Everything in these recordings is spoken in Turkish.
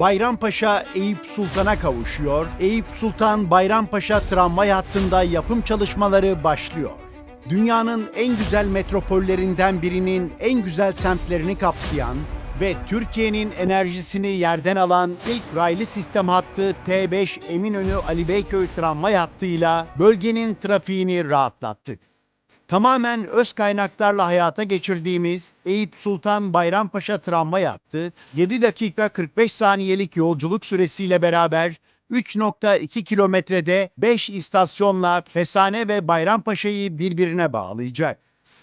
Bayrampaşa Eyüp Sultan'a kavuşuyor. Eyüp Sultan Bayrampaşa tramvay hattında yapım çalışmaları başlıyor. Dünyanın en güzel metropollerinden birinin en güzel semtlerini kapsayan ve Türkiye'nin enerjisini yerden alan ilk raylı sistem hattı T5 Eminönü Ali Beyköy tramvay hattıyla bölgenin trafiğini rahatlattık. Tamamen öz kaynaklarla hayata geçirdiğimiz Eyüp Sultan Bayrampaşa tramvay hattı 7 dakika 45 saniyelik yolculuk süresiyle beraber 3.2 kilometrede 5 istasyonla Fesane ve Bayrampaşa'yı birbirine bağlayacak.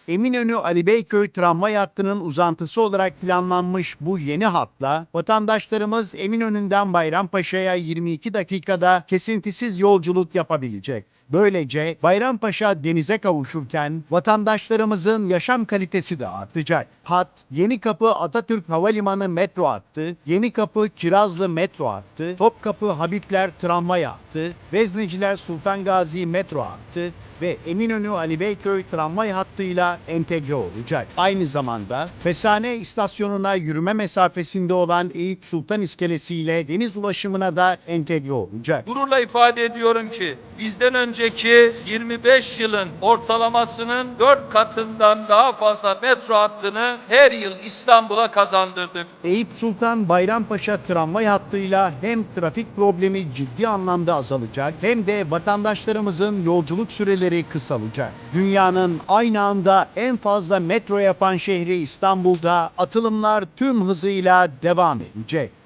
Eminönü Ali Beyköy tramvay hattının uzantısı olarak planlanmış bu yeni hatla vatandaşlarımız Eminönü'nden Bayrampaşa'ya 22 dakikada kesintisiz yolculuk yapabilecek. Böylece Bayrampaşa denize kavuşurken vatandaşlarımızın yaşam kalitesi de artacak. Hat, Yeni Kapı Atatürk Havalimanı metro hattı, Yeni Kapı Kirazlı metro hattı, Topkapı Habibler tramvay hattı, Vezneciler Sultan Gazi metro hattı ve Eminönü Ali Beyköy tramvay hattıyla entegre olacak. Aynı zamanda Fesane istasyonuna yürüme mesafesinde olan Eyüp Sultan İskelesi ile deniz ulaşımına da entegre olacak. Gururla ifade ediyorum ki bizden önceki 25 yılın ortalamasının 4 katından daha fazla metro hattını her yıl İstanbul'a kazandırdık. Eyüp Sultan Bayrampaşa tramvay hattıyla hem trafik problemi ciddi anlamda azalacak hem de vatandaşlarımızın yolculuk süreleri kısalacak. Dünyanın aynı anda en fazla metro yapan şehri İstanbul'da atılımlar tüm hızıyla devam edecek.